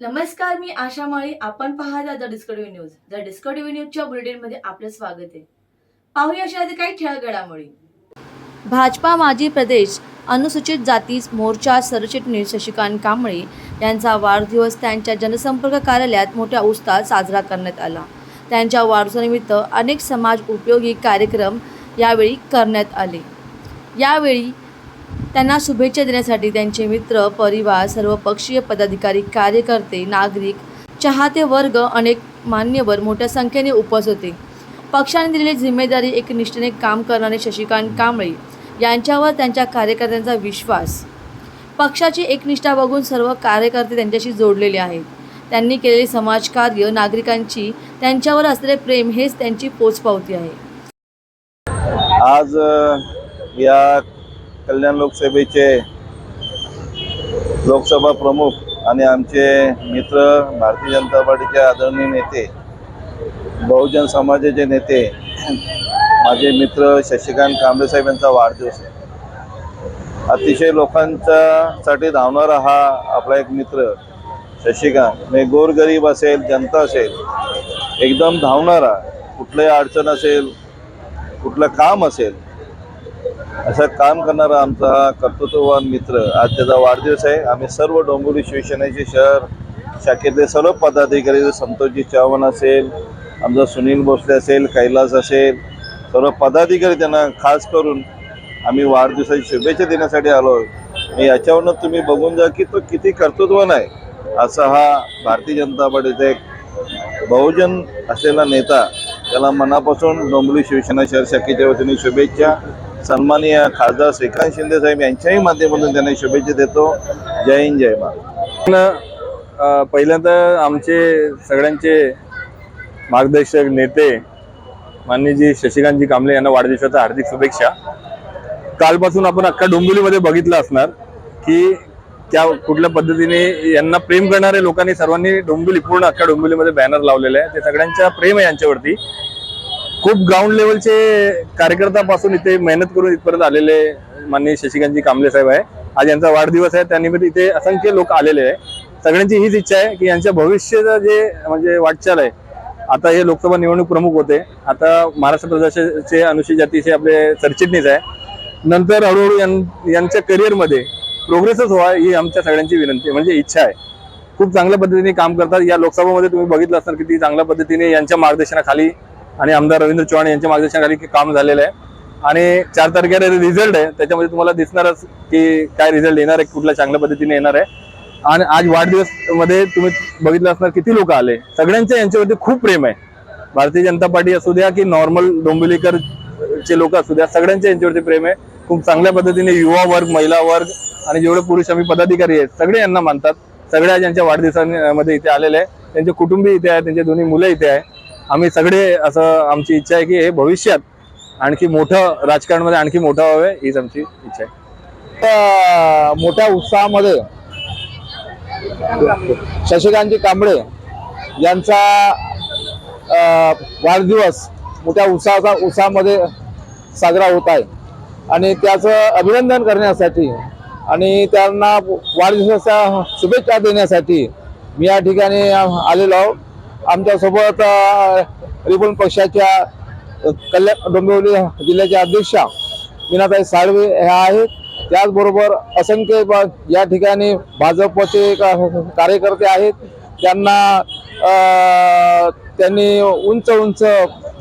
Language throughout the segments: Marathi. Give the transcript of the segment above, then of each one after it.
नमस्कार मी आशा माळी. आपण पाहता the Discovery news. The Discovery न्यूजच्या बुलेटिनमध्ये आपलं स्वागत आहे. पाहूया अशा काही ठळक घडामोडी भाजपा माजी प्रदेश अनुसूचित जाती मोर्चा सरचिटणीस शशिकांत कांबळे यांचा वाढदिवस त्यांच्या जनसंपर्क कार्यालयात मोठ्या उत्साहात साजरा करण्यात आला. त्यांच्या वाढदिवसानिमित्त अनेक समाज उपयोगी कार्यक्रम यावेळी करण्यात आले. यावेळी त्यांना शुभेच्छा देण्यासाठी त्यांचे मित्र परिवार सर्व पक्षीय पदाधिकारी कार्यकर्ते नागरिक चाहते वर्ग अनेक मान्यवर मोठ्या संख्येने उपस्थित होते. पक्षाने दिलेली जिम्मेदारी एक निष्ठेने काम करणारे शशिकांत कांबळे यांच्यावर त्यांच्या कार्यकर्त्यांचा विश्वास. पक्षाची एकनिष्ठा बघून सर्व कार्यकर्ते त्यांच्याशी जोडलेले आहेत. त्यांनी केलेले समाजकार्य नागरिकांची त्यांच्यावर असलेले प्रेम हेच त्यांची पोचपावती आहे. आज या कल्याण लोकसभेचे लोकसभा प्रमुख आणि आमचे मित्र भारतीय जनता पार्टीचे आदरणीय नेते बहुजन समाजाचे नेते माझे मित्र शशिकांत कांबळे साहेब यांचा वाढदिवस आहे. अतिशय लोकांच्या साठी धावणारा हा आपला एक मित्र शशिकांत. म्हणजे गोरगरीब असेल जनता असेल एकदम धावणारा कुठलंही अडचण असेल कुठलं काम असेल असं काम करणारा आमचा हा कर्तृत्ववान मित्र आज त्याचा वाढदिवस आहे. आम्ही सर्व डोंबिवली शिवसेनेचे शहर शाखेतले सर्व पदाधिकारी संतोषजी चव्हाण असेल आमचा सुनील भोसले असेल कैलास असेल सर्व पदाधिकारी त्यांना खास करून आम्ही वाढदिवसाची शुभेच्छा देण्यासाठी आलो आणि याच्यावरनं तुम्ही बघून जा की तो किती कर्तृत्वान आहे. असा हा भारतीय जनता पार्टीचा एक बहुजन असलेला नेता त्याला मनापासून डोंबिवली शिवसेना शहर शाखेच्या वतीने शुभेच्छा. सन्माननीय खासदार श्रीकांत शिंदे साहेब यांच्याही माध्यमातून त्यांना शुभेच्छा देतो. जय हिंद जय महाराज पहिल्यांदा आमचे सगळ्यांचे मार्गदर्शक नेते माननीयजी शशिकांतजी कांबळे यांना वाढदिवसाच्या हार्दिक शुभेच्छा. कालपासून आपण अख्खा डोंबिवलीमध्ये बघितलं असणार की त्या कुठल्या पद्धतीने यांना प्रेम करणाऱ्या लोकांनी सर्वांनी डोंबिवली पूर्ण अख्ख्या डोंबिवलीमध्ये बॅनर लावलेले आहे ते सगळ्यांच्या प्रेम आहे यांच्यावरती. खूप ग्राउंड लेवलचे कार्यकर्त्यापासून इथे मेहनत करून इथपर्यंत आलेले माननीय शशिकांतजी कांबळे साहेब आहे. आज यांचा वाढदिवस आहे. त्यानिमित्त इथे असंख्य लोक आलेले आहे. सगळ्यांची हीच इच्छा आहे की यांच्या भविष्याचं जे म्हणजे वाटचाल आहे आता हे लोकसभा निवडणूक प्रमुख होते. आता महाराष्ट्र प्रदेशाचे अनुसूचित जातीचे आपले सरचिटणीस आहे. नंतर हळूहळू यां- यांच्या करिअरमध्ये प्रोग्रेसच व्हा ही आमच्या सगळ्यांची विनंती म्हणजे इच्छा आहे. खूप चांगल्या पद्धतीने काम करतात. या लोकसभामध्ये तुम्ही बघितलं असणार किती चांगल्या पद्धतीने यांच्या मार्गदर्शनाखाली आणि आमदार रवींद्र चव्हाण यांच्या मार्गदर्शनाखाली काम झालेलं आहे. आणि चार तारखेला रिझल्ट आहे त्याच्यामध्ये तुम्हाला दिसणारच की काय रिझल्ट येणार आहे कुठल्या चांगल्या पद्धतीने येणार आहे. आणि आज वाढदिवसमध्ये तुम्ही बघितलं असणार किती लोक आले. सगळ्यांच्या यांच्यावरती खूप प्रेम आहे. भारतीय जनता पार्टी असू द्या की नॉर्मल डोंबिवलीकर चे लोक असू द्या सगळ्यांच्या यांच्यावरती प्रेम आहे. खूप चांगल्या पद्धतीने युवा वर्ग महिला वर्ग आणि जेवढे पुरुष आम्ही पदाधिकारी आहेत सगळे यांना मानतात. सगळ्या ज्यांच्या वाढदिवसांमध्ये इथे आलेले आहे त्यांचे कुटुंबी इथे आहे त्यांचे दोन्ही मुलं इथे आहे आम्ही सगळे असं आमची इच्छा आहे की हे भविष्यात आणखी मोठं राजकारणमध्ये आणखी मोठं व्हावे हीच आमची इच्छा आहे. मोठ्या उत्साहामध्ये शशिकांतजी कांबळे यांचा वाढदिवस मोठ्या उत्साहाचा उत्साहामध्ये साजरा होत आहे. आणि त्याचं अभिनंदन करण्यासाठी आणि त्यांना वाढदिवसाच्या शुभेच्छा देण्यासाठी मी या ठिकाणी आलेलो आहोत. आमच्यासोबत अ, पक्षाच्या कल्याण डोंबिवली जिल्ह्याच्या अध्यक्षा मीनाताई साळवे ह्या आहेत. त्याचबरोबर असंख्य या ठिकाणी भाजपचे का- कार्यकर्ते आहेत. त्यांना त्यांनी उंच उंच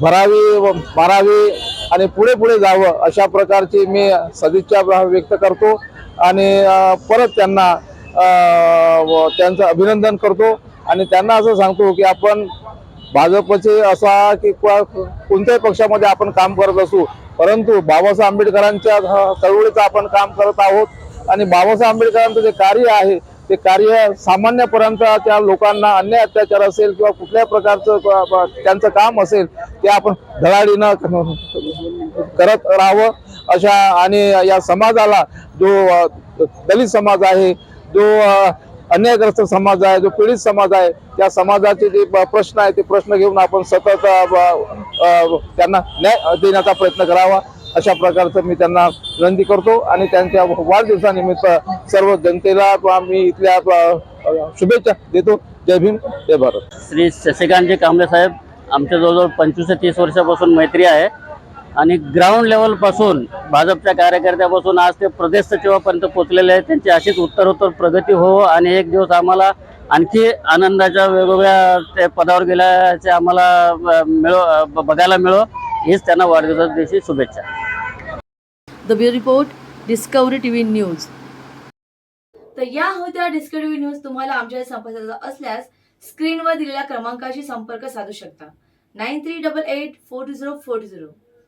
भरावी व मारावी आणि पुढे पुढे जावं अशा प्रकारची मी सदिच्छा व्यक्त करतो. आणि परत त्यांना व त्यांचं अभिनंदन करतो. आणि त्यांना असं सांगतो की आपण भाजपचे असा की कोणत्याही पक्षामध्ये आपण काम करत असू परंतु बाबासाहेब आंबेडकरांच्या चळवळीचं आपण काम करत आहोत. आणि बाबासाहेब आंबेडकरांचं जे कार्य आहे ते कार्य सामान्यपर्यंत त्या लोकांना अन्याय अत्याचार असेल किंवा कुठल्याही प्रकारचं त्यांचं काम असेल ते आपण धडाडीनं करत राहावं. अशा आणि या समाजाला जो दलित समाज आहे जो अन्यायग्रस्त समाज आहे जो पीडित समाज आहे त्या समाजाचे जे प्रश्न आहे ते प्रश्न घेऊन आपण सतत त्यांना न्याय देण्याचा प्रयत्न करावा. अशा प्रकारचं मी त्यांना विनंती करतो आणि त्यांच्या वाढदिवसानिमित्त सर्व जनतेला मी इथल्या शुभेच्छा देतो. जय भीम जय भारत. श्री शशिकांतजी कांबळे साहेब आमच्या जवळजवळ पंचवीस ते तीस वर्षापासून मैत्री आहे. आणि ग्राउंड लेवलपासून भाजपच्या कार्यकर्त्यापासून आज ते प्रदेश सचिवापर्यंत पोहोचलेले आहेत. त्यांची अशीच उत्तरोत्तर प्रगती हो आणि एक दिवस आम्हाला आणखी आनंदाच्या वेगवेगळ्या ते पदावर गेल्याचे आम्हाला मिळो बघायला मिळो. हीच त्यांना वाढदिवसाच्या दिवशी शुभेच्छा. The bureau report Discovery TV news तर या होत्या डिस्कवरी टीव्ही न्यूज तुम्हाला आमच्या संपर्काचा असल्यास स्क्रीनवर दिलेल्या क्रमांकाशी संपर्क साधू शकता. Nine three double eight four two zero four two zero.